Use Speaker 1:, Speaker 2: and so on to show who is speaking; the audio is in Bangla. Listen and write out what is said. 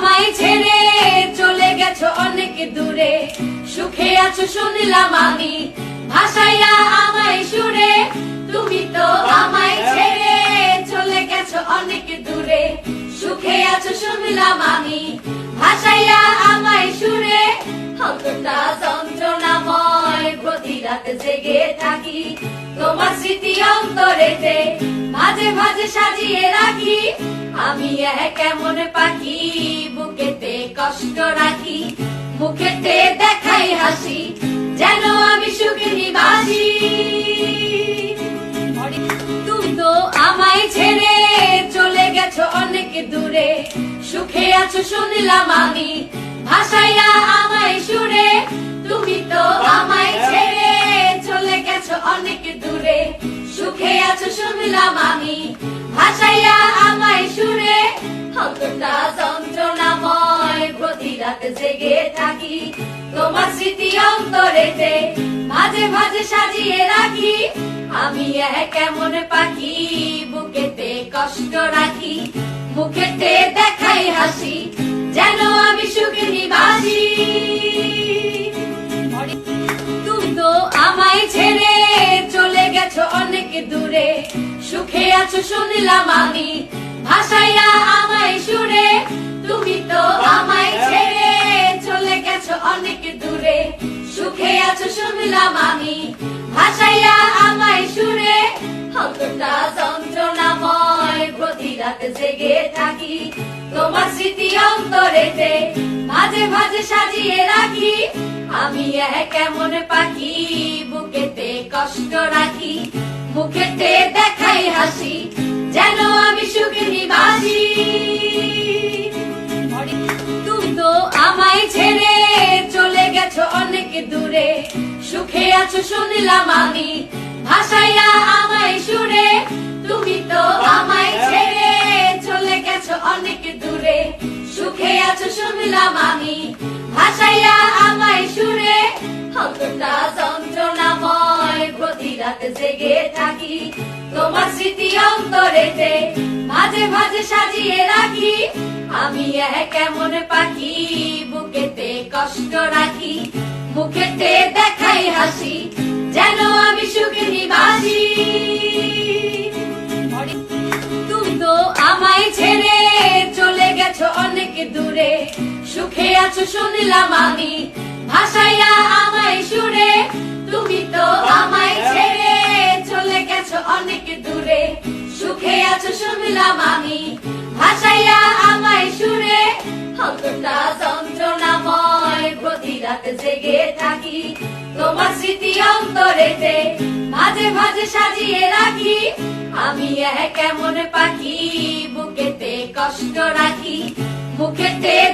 Speaker 1: আমায় ছেড়ে চলে গেছো অনেক দূরে। সুখে আছো শুনলাম আমি, ভাসাইয়া আমায় সুরে। তুমি তো আমায় ছেড়ে চলে গেছো অনেক দূরে। সুখে আছো শুনলাম আমি, ভাসাইয়া আমায় সুরে। যন্ত্রণাময় প্রতি রাত জেগে থাকি। তোমার স্মৃতি অন্তরেতে মাঝে সাজিয়ে রাখি। আমি এক কেমন পাখি, বুকেতে কষ্ট রাখি। মুখেতে দেখাই হাসি, যেন আমি সুখে নিবাসী। তুমি তো আমায় ছেড়ে চলে গেছো অনেক দূরে। সুখে আছো শুনলাম আমি ভাসাইয়া আমায় সুরে। শুনলাম আমি, ভাসাইয়া আমায় সুরে কতটা যন্ত্রণাময় প্রতি রাত জেগে থাকি। তোমার স্মৃতি অন্তরেতে মাঝে মাঝে সাজিয়ে রাখি। আমি কেমন পাখি, বুকেতে কষ্ট রাখি। মুখেতে দেখাই হাসি, যেন আমি সুখে নিবাসী। সুখে আছো শুনলাম আমি। ভাসাইয়া আমায় সুরে, তুমি তো আমায় ছেড়ে চলে গেছো অনেক দূরে। সুখে আছো শুনলাম আমি। ভাসাইয়া আমায় সুরে কতটা যন্ত্রণাময় প্রতি রাত জেগে থাকি। তোমার স্মৃতি অন্তরেতে মাঝে মাঝে সাজিয়ে রাখি। আমি কেমন পাখি, বুকেতে কষ্ট রাখি। মুখেতে দেখাই হাসি যেন আমি সুখে নিবাসী। তুমি তো আমায় ছেড়ে চলে গেছো অনেক দূরে। সুখে আছো শুনলাম আমি ভাসাইয়া আমায় সুরে। তুমি তো আমায় ছেড়ে চলে গেছো অনেক দূরে। সুখে আছো শুনলাম আমি ভাসাইয়া আমায় সুরে। কতটা যন্ত্রণাময় প্রতি রাত জেগে থাকি। তোমার স্মৃতি অন্তরেতে মাঝে মাঝে সাজিয়ে রাখি। আমি কেমন পাখি, বুকেতে কষ্ট রাখি, মুখেতে দেখাই হাসি, যেন আমি সুখে নিবাসী। তুমি তো আমায় ছেড়ে চলে গেছো অনেক দূরে, সুখে আছো শুনলাম আমি, ভাসাইয়া আমায় সুরে, তুমি তো আমায় আছো শুনলাম আমি ভাসাইয়া আমায় সুরে কতটা যন্ত্রণাময় প্রতি রাতে জেগে থাকি। তোমার স্মৃতি অন্তরেতে মাঝে মাঝে সাজিয়ে রাখি। আমি কেমন পাখি, বুকেতে কষ্ট রাখি। হাসি